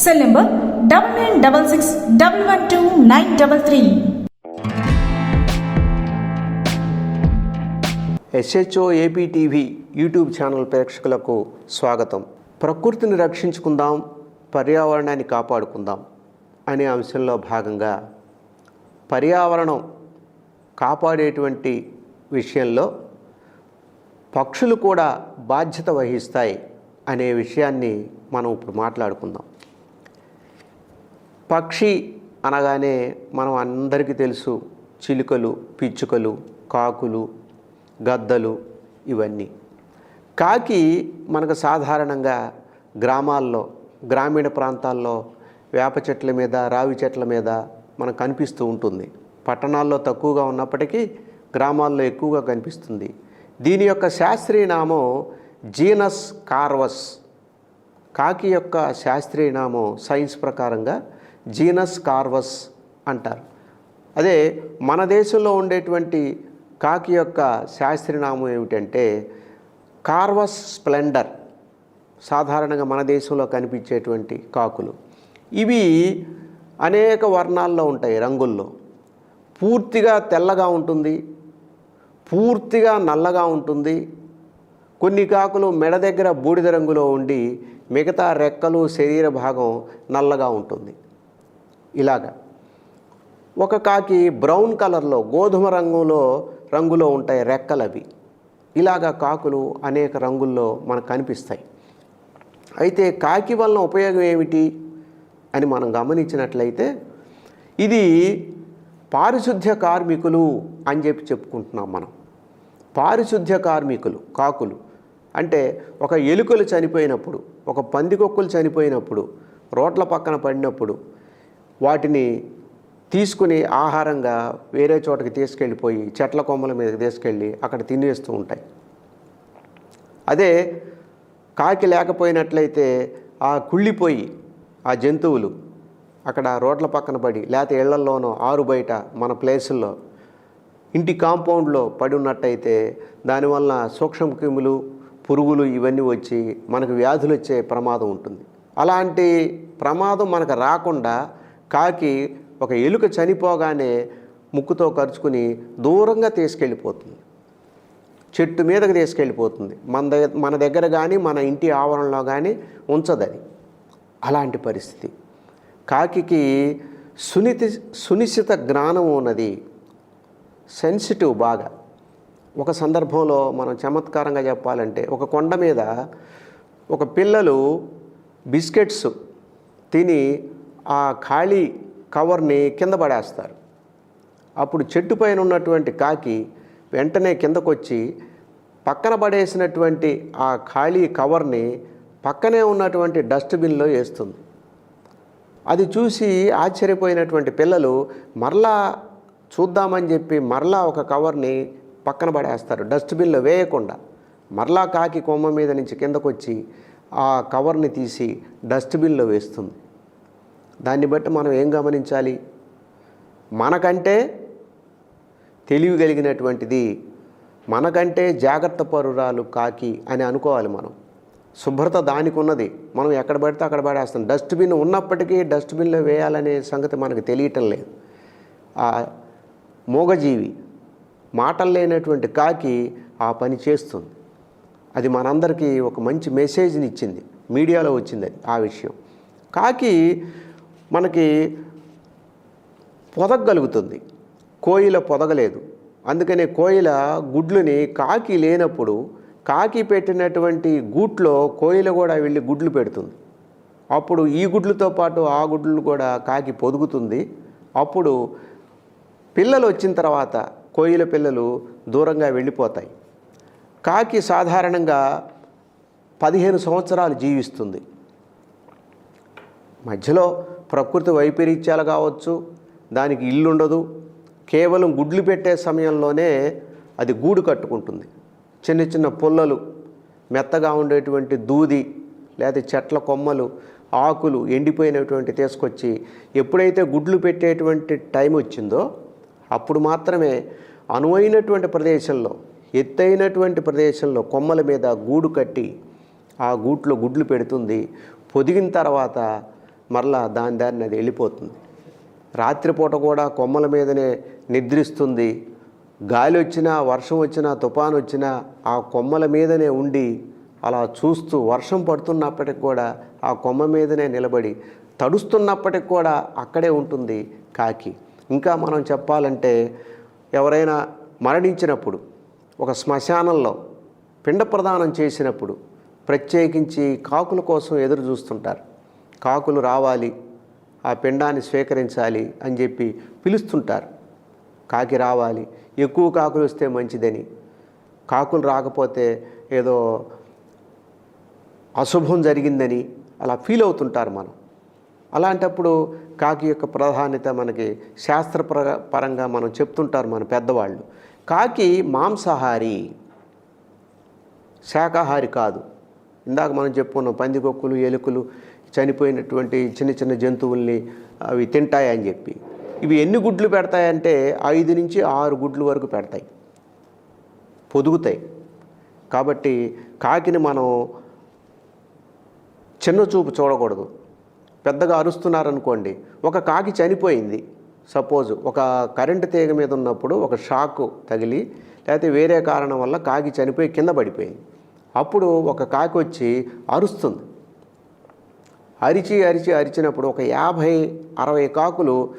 Cell number double nine double six double one two nine double three. SHO AP TV YouTube channel ప్రేక్షకులకు స్వాగతం. ప్రకృతిని రక్షించుకుందాం పర్యావరణాన్ని కాపాడుకుందాం అనే అంశంలో భాగంగా పర్యావరణం కాపాడేటువంటి విషయంలో పక్షులు కూడా బాధ్యత వహిస్తాయి అనే విషయాన్ని మనం ఇప్పుడు మాట్లాడుకుందాం. పక్షి అనగానే మనం అందరికీ తెలుసు చిలుకలు పిచ్చుకలు కాకులు గద్దలు ఇవన్నీ. కాకి మనకు సాధారణంగా గ్రామాల్లో గ్రామీణ ప్రాంతాల్లో వేప చెట్ల మీద రావి చెట్ల మీద మనకు కనిపిస్తూ ఉంటుంది. పట్టణాల్లో తక్కువగా ఉన్నప్పటికీ గ్రామాల్లో ఎక్కువగా కనిపిస్తుంది. దీని యొక్క శాస్త్రీయ నామం జీనస్ కార్వస్. కాకి యొక్క శాస్త్రీయ నామం సైన్స్ ప్రకారంగా జీనస్ కార్వస్ అంటారు. అదే మన దేశంలో ఉండేటువంటి కాకి యొక్క శాస్త్రీయనామం ఏమిటంటే కార్వస్ స్ప్లెండర్ సాధారణంగా మన దేశంలో కనిపించేటువంటి కాకులు. ఇవి అనేక వర్ణాల్లో ఉంటాయి రంగుల్లో. పూర్తిగా తెల్లగా ఉంటుంది పూర్తిగా నల్లగా ఉంటుంది. కొన్ని కాకులు మెడ దగ్గర బూడిద రంగులో ఉండి మిగతా రెక్కలు శరీర భాగం నల్లగా ఉంటుంది. ఇలాగా. ఒక కాకి బ్రౌన్ కలర్లో గోధుమ రంగులో రంగులో ఉంటాయి రెక్కలు అవి ఇలాగా కాకులు అనేక రంగుల్లో మనకు కనిపిస్తాయి. అయితే కాకి వలన ఉపయోగం ఏమిటి అని మనం గమనించినట్లయితే ఇది పారిశుద్ధ్య కార్మికులు అని చెప్పి చెప్పుకుంటున్నాం మనం. పారిశుద్ధ్య కార్మికులు కాకులు. అంటే ఒక ఎలుకలు చనిపోయినప్పుడు ఒక పందికొక్కులు చనిపోయినప్పుడు రోడ్ల పక్కన పడినప్పుడు వాటిని తీసుకుని ఆహారంగా వేరే చోటకి తీసుకెళ్ళిపోయి చెట్ల కొమ్మల మీదకి తీసుకెళ్ళి అక్కడ తినేస్తూ ఉంటాయి. అదే కాకి లేకపోయినట్లయితే ఆ కుళ్ళిపోయి ఆ జంతువులు అక్కడ రోడ్ల పక్కన పడి లేకపోతే ఇళ్ళల్లోనో ఆరు బయట మన ప్లేసుల్లో ఇంటి కాంపౌండ్లో పడి ఉన్నట్టయితే దానివల్ల సూక్ష్మ క్రిములు పురుగులు ఇవన్నీ వచ్చి మనకు వ్యాధులు వచ్చే ప్రమాదం ఉంటుంది. అలాంటి ప్రమాదం మనకు రాకుండా కాకి ఒక ఎలుక చనిపోగానే ముక్కుతో ఖర్చుకుని దూరంగా తీసుకెళ్ళిపోతుంది. చెట్టు మీదకి తీసుకెళ్ళిపోతుంది. మన దగ్గర మన దగ్గర కానీ మన ఇంటి ఆవరణలో కానీ ఉంచదని. అలాంటి పరిస్థితి. కాకి సునితి సునిశ్చిత జ్ఞానం ఉన్నది. సెన్సిటివ్ బాగా. ఒక సందర్భంలో మనం చమత్కారంగా చెప్పాలంటే ఒక కొండ మీద ఒక పిల్లలు బిస్కెట్స్ తిని ఆ ఖాళీ కవర్ని కింద పడేస్తారు. అప్పుడు చెట్టు పైన ఉన్నటువంటి కాకి వెంటనే కిందకొచ్చి పక్కన పడేసినటువంటి ఆ ఖాళీ కవర్ని పక్కనే ఉన్నటువంటి డస్ట్బిన్లో వేస్తుంది. అది చూసి ఆశ్చర్యపోయినటువంటి పిల్లలు మరలా చూద్దామని చెప్పి మరలా ఒక కవర్ని పక్కన పడేస్తారు డస్ట్బిన్లో వేయకుండా. మరలా కాకి కొమ్మ మీద నుంచి కిందకొచ్చి ఆ కవర్ని తీసి డస్ట్బిన్లో వేస్తుంది. దాన్ని బట్టి మనం ఏం గమనించాలి? మనకంటే తెలివి కలిగినటువంటిది మనకంటే జాగ్రత్త పరురాలు కాకి అని అనుకోవాలి మనం. శుభ్రత దానికి ఉన్నది మనం ఎక్కడ పడితే అక్కడ పడేస్తాం. డస్ట్బిన్ ఉన్నప్పటికీ డస్ట్బిన్లో వేయాలనే సంగతి మనకు తెలియటం లేదు. ఆ మూగజీవి మాటలు లేనటువంటి కాకి ఆ పని చేస్తుంది. అది మనందరికీ ఒక మంచి మెసేజ్ని ఇచ్చింది. మీడియాలో వచ్చింది అది ఆ విషయం. కాకి మనకి పొదగలుగుతుంది. కోయిల పొదగలేదు. అందుకనే కోయిల గుడ్లని కాకి లేనప్పుడు కాకి పెట్టినటువంటి గూట్లో కోయిల కూడా వెళ్ళి గుడ్లు పెడుతుంది. అప్పుడు ఈ గుడ్లతో పాటు ఆ గుడ్లు కూడా కాకి పొదుగుతుంది. అప్పుడు పిల్లలు వచ్చిన తర్వాత కోయిల పిల్లలు దూరంగా వెళ్ళిపోతాయి. కాకి సాధారణంగా పదిహేను సంవత్సరాలు జీవిస్తుంది. మధ్యలో ప్రకృతి వైపరీత్యాలు కావచ్చు దానికి ఇల్లు ఉండదు కేవలం గుడ్లు పెట్టే సమయంలోనే అది గూడు కట్టుకుంటుంది. చిన్న చిన్న పుల్లలు మెత్తగా ఉండేటువంటి దూది లేదా చెట్ల కొమ్మలు ఆకులు ఎండిపోయినటువంటి తీసుకొచ్చి ఎప్పుడైతే గుడ్లు పెట్టేటువంటి టైం వచ్చిందో అప్పుడు మాత్రమే అనువైనటువంటి ప్రదేశంలో ఎత్తైనటువంటి ప్రదేశంలో కొమ్మల మీద గూడు కట్టి ఆ గూట్లో గుడ్లు పెడుతుంది. పొదిగిన తర్వాత మరలా దాని దారిని అది వెళ్ళిపోతుంది. రాత్రిపూట కూడా కొమ్మల మీదనే నిద్రిస్తుంది. గాలి వచ్చినా వర్షం వచ్చినా తుఫాను వచ్చినా ఆ కొమ్మల మీదనే ఉండి అలా చూస్తూ వర్షం పడుతున్నప్పటికి కూడా ఆ కొమ్మ మీదనే నిలబడి తడుస్తున్నప్పటికి కూడా అక్కడే ఉంటుంది కాకి. ఇంకా మనం చెప్పాలంటే ఎవరైనా మరణించినప్పుడు ఒక శ్మశానంలో పిండ ప్రదానం చేసినప్పుడు ప్రత్యేకించి కాకుల కోసం ఎదురు చూస్తుంటారు. కాకులు రావాలి ఆ పిండాన్ని స్వీకరించాలి అని చెప్పి పిలుస్తుంటారు. కాకి రావాలి ఎక్కువ కాకులు వస్తే మంచిదని. కాకులు రాకపోతే ఏదో అశుభం జరిగిందని అలా ఫీల్ అవుతుంటారు మనం. అలాంటప్పుడు కాకి యొక్క ప్రాధాన్యత మనకి శాస్త్ర పరంగా మనం చెప్తుంటారు మన పెద్దవాళ్ళు. కాకి మాంసాహారి శాకాహారి కాదు. ఇందాక మనం చెప్పుకున్నాం పందికొక్కులు ఎలుకలు చనిపోయినటువంటి చిన్న చిన్న జంతువుల్ని అవి తింటాయని చెప్పి. ఇవి ఎన్ని గుడ్లు పెడతాయంటే ఐదు నుంచి ఆరు గుడ్లు వరకు పెడతాయి. పొదుగుతాయి. కాబట్టి కాకిని మనం చిన్న చూపు చూడకూడదు. పెద్దగా అరుస్తున్నారనుకోండి ఒక కాకి చనిపోయింది. సపోజ్ ఒక కరెంటు తీగ మీద ఉన్నప్పుడు ఒక షాక్ తగిలి లేకపోతే వేరే కారణం వల్ల కాకి చనిపోయి కింద పడిపోయింది. అప్పుడు ఒక కాకి వచ్చి అరుస్తుంది. అరిచి అరిచి అరిచినప్పుడు ఒక యాభై అరవై కాకులు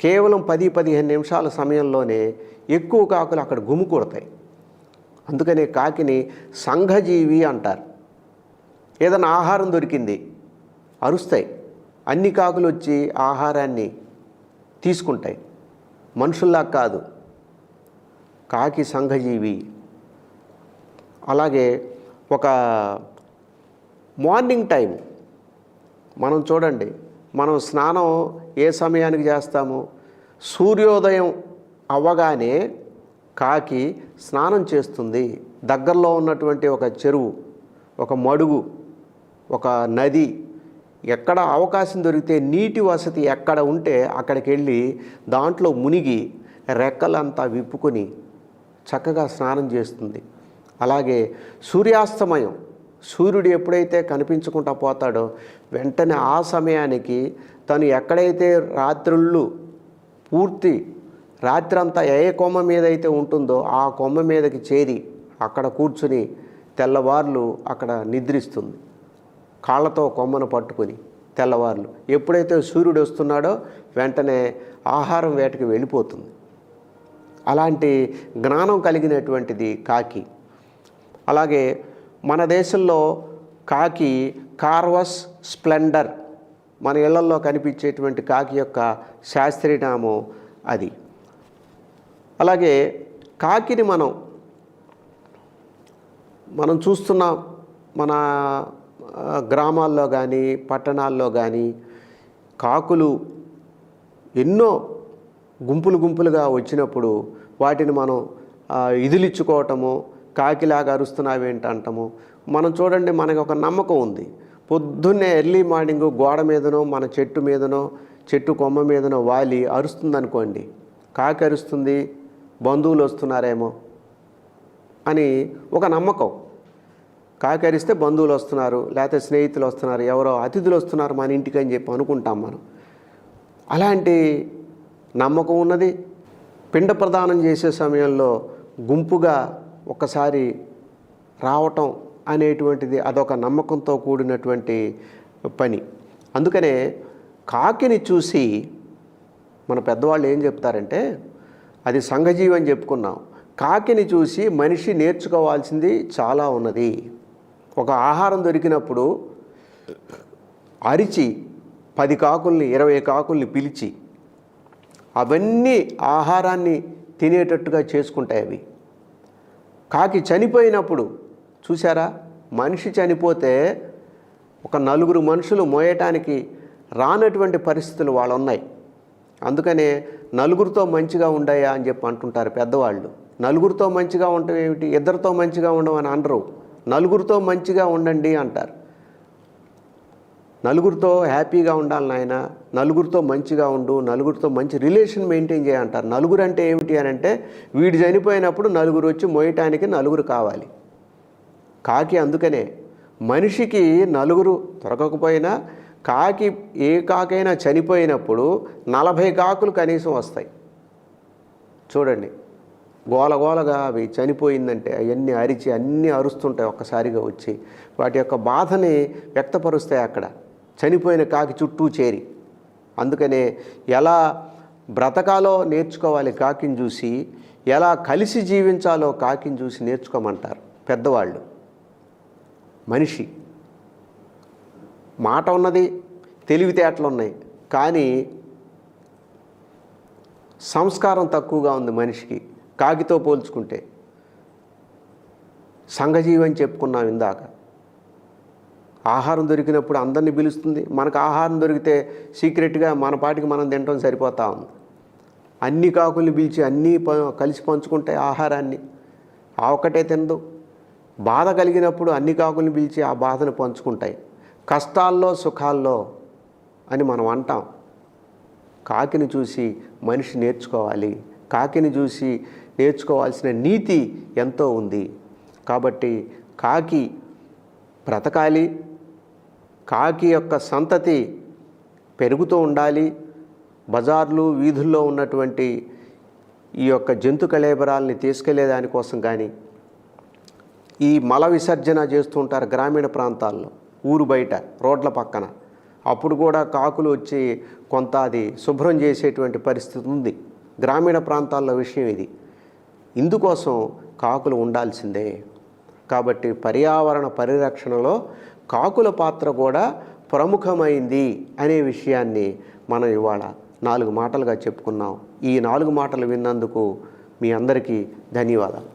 కేవలం పది పదిహేను నిమిషాల సమయంలోనే ఎక్కువ కాకులు అక్కడ గుమికూడతాయి అందుకనే కాకిని సంఘజీవి అంటారు. ఏదైనా ఆహారం దొరికింది అరుస్తాయి. అన్ని కాకులు వచ్చి ఆహారాన్ని తీసుకుంటాయి. మనుషుల్లా కాదు కాకి సంఘజీవి. అలాగే ఒక మార్నింగ్ టైం మనం చూడండి మనం స్నానం ఏ సమయానికి చేస్తాము? సూర్యోదయం అవ్వగానే కాకి స్నానం చేస్తుంది. దగ్గరలో ఉన్నటువంటి ఒక చెరువు ఒక మడుగు ఒక నది ఎక్కడ అవకాశం దొరికితే నీటి వసతి ఎక్కడ ఉంటే అక్కడికి వెళ్ళి దాంట్లో మునిగి రెక్కలంతా విప్పుకొని చక్కగా స్నానం చేస్తుంది. అలాగే సూర్యాస్తమయం సూర్యుడు ఎప్పుడైతే కనిపించకుండా పోతాడో వెంటనే ఆ సమయానికి తను ఎక్కడైతే రాత్రుళ్ళు పూర్తి రాత్రంతా ఏ కొమ్మ మీద అయితే ఉంటుందో ఆ కొమ్మ మీదకి చేరి అక్కడ కూర్చుని తెల్లవార్లు అక్కడ నిద్రిస్తుంది. కాళ్ళతో కొమ్మను పట్టుకుని తెల్లవార్లు. ఎప్పుడైతే సూర్యుడు వస్తున్నాడో వెంటనే ఆహారం వేటకి వెళ్ళిపోతుంది. అలాంటి జ్ఞానం కలిగినటువంటిది కాకి. అలాగే మన దేశంలో కాకి కార్వస్ స్ప్లెండర్ మన ఇళ్ళలో కనిపించేటువంటి కాకి యొక్క శాస్త్రీయనామం అది. అలాగే కాకిని మనం మనం చూస్తున్న మన గ్రామాల్లో కానీ పట్టణాల్లో కానీ కాకులు ఎన్నో గుంపులు గుంపులుగా వచ్చినప్పుడు వాటిని మనం ఇదిలిచ్చుకోవటము కాకిలాగా అరుస్తున్నావేంటి అంటాము? మనం చూడండి మనకి ఒక నమ్మకం ఉంది. పొద్దున్నే ఎర్లీ మార్నింగ్ గోడ మీదనో మన చెట్టు మీదనో చెట్టు కొమ్మ మీదనో వాలి అరుస్తుంది అనుకోండి కాకి అరుస్తుంది బంధువులు వస్తున్నారేమో అని ఒక నమ్మకం. కాకి అరిస్తే బంధువులు వస్తున్నారు లేకపోతే స్నేహితులు వస్తున్నారు ఎవరో అతిథులు వస్తున్నారు మన ఇంటికి అని చెప్పి అనుకుంటాం మనం. అలాంటి నమ్మకం ఉన్నది. పిండ ప్రదానం చేసే సమయంలో గుంపుగా ఒకసారి రావటం అనేటువంటిది అదొక నమ్మకంతో కూడినటువంటి పని. అందుకనే కాకిని చూసి మన పెద్దవాళ్ళు ఏం చెప్తారంటే అది సంఘజీవి అని చెప్పుకున్నాం. కాకిని చూసి మనిషి నేర్చుకోవాల్సింది చాలా ఉన్నది. ఒక ఆహారం దొరికినప్పుడు అరిచి పది కాకుల్ని ఇరవై కాకుల్ని పిలిచి అవన్నీ ఆహారాన్ని తినేటట్టుగా చేసుకుంటాయి అవి. కాకి చనిపోయినప్పుడు చూసారా మనిషి చనిపోతే ఒక నలుగురు మనుషులు మోయటానికి రానటువంటి పరిస్థితులు వాళ్ళు ఉన్నాయి అందుకనే నలుగురితో మంచిగా ఉండయా అని చెప్పి అంటుంటారు పెద్దవాళ్ళు. నలుగురితో మంచిగా ఉండటం ఏమిటి? ఇద్దరితో మంచిగా ఉండమని అనరు. నలుగురితో మంచిగా ఉండండి అంటారు. నలుగురితో హ్యాపీగా ఉండాలి నాయన నలుగురితో మంచిగా ఉండు నలుగురితో మంచి రిలేషన్ మెయింటైన్ చేయంటారు నలుగురు అంటే ఏమిటి అని అంటే వీడు చనిపోయినప్పుడు నలుగురు వచ్చి మోయటానికి నలుగురు కావాలి. కాకి అందుకనే మనిషికి నలుగురు దొరకకపోయినా కాకి ఏ కాకైనా చనిపోయినప్పుడు నలభై కాకులు కనీసం వస్తాయి. చూడండి గోలగోలగా అవి చనిపోయిందంటే అవన్నీ అరిచి అన్నీ అరుస్తుంటాయి ఒక్కసారిగా వచ్చి. వాటి యొక్క బాధని వ్యక్తపరుస్తాయి అక్కడ. చనిపోయిన కాకి చుట్టూ చేరి. అందుకనే ఎలా బ్రతకాలో నేర్చుకోవాలి కాకిని చూసి ఎలా కలిసి జీవించాలో కాకిని చూసి నేర్చుకోమంటారు పెద్దవాళ్ళు. మనిషి. మాట ఉన్నది తెలివితేటలు ఉన్నాయి కానీ సంస్కారం తక్కువగా ఉంది మనిషికి కాకితో పోల్చుకుంటే. సంఘజీవి అని చెప్పుకున్నాం ఇందాక. ఆహారం దొరికినప్పుడు అందరినీ పిలుస్తుంది. మనకు ఆహారం దొరికితే సీక్రెట్గా మన పాటికి మనం తినడం సరిపోతా ఉంది. అన్ని కాకుల్ని పిలిచి అన్నీ ప- కలిసి పంచుకుంటాయి ఆహారాన్ని. ఆ ఒక్కటే తినదు. బాధ కలిగినప్పుడు అన్ని కాకుల్ని పిలిచి ఆ బాధను పంచుకుంటాయి. కష్టాల్లో సుఖాల్లో అని మనం అంటాం. కాకిని చూసి మనిషి నేర్చుకోవాలి. కాకిని చూసి నేర్చుకోవాల్సిన నీతి ఎంతో ఉంది. కాబట్టి కాకి బ్రతకాలి. కాకి యొక్క సంతతి పెరుగుతూ ఉండాలి. బజార్లు వీధుల్లో ఉన్నటువంటి ఈ యొక్క జంతు కళేబరాలని తీసుకెళ్ళే దానికోసం కానీ ఈ మల విసర్జన చేస్తూ ఉంటారు గ్రామీణ ప్రాంతాల్లో ఊరు బయట రోడ్ల పక్కన. అప్పుడు కూడా కాకులు వచ్చి కొంత అది శుభ్రం చేసేటువంటి పరిస్థితి ఉంది. గ్రామీణ ప్రాంతాల్లో విషయం ఇది. ఇందుకోసం కాకులు ఉండాల్సిందే. కాబట్టి పర్యావరణ పరిరక్షణలో కాకుల పాత్ర కూడా ప్రముఖమైంది అనే విషయాన్ని మనం ఇవాళ నాలుగు మాటలుగా చెప్పుకున్నాం. ఈ నాలుగు మాటలు విన్నందుకు మీ అందరికీ ధన్యవాదాలు.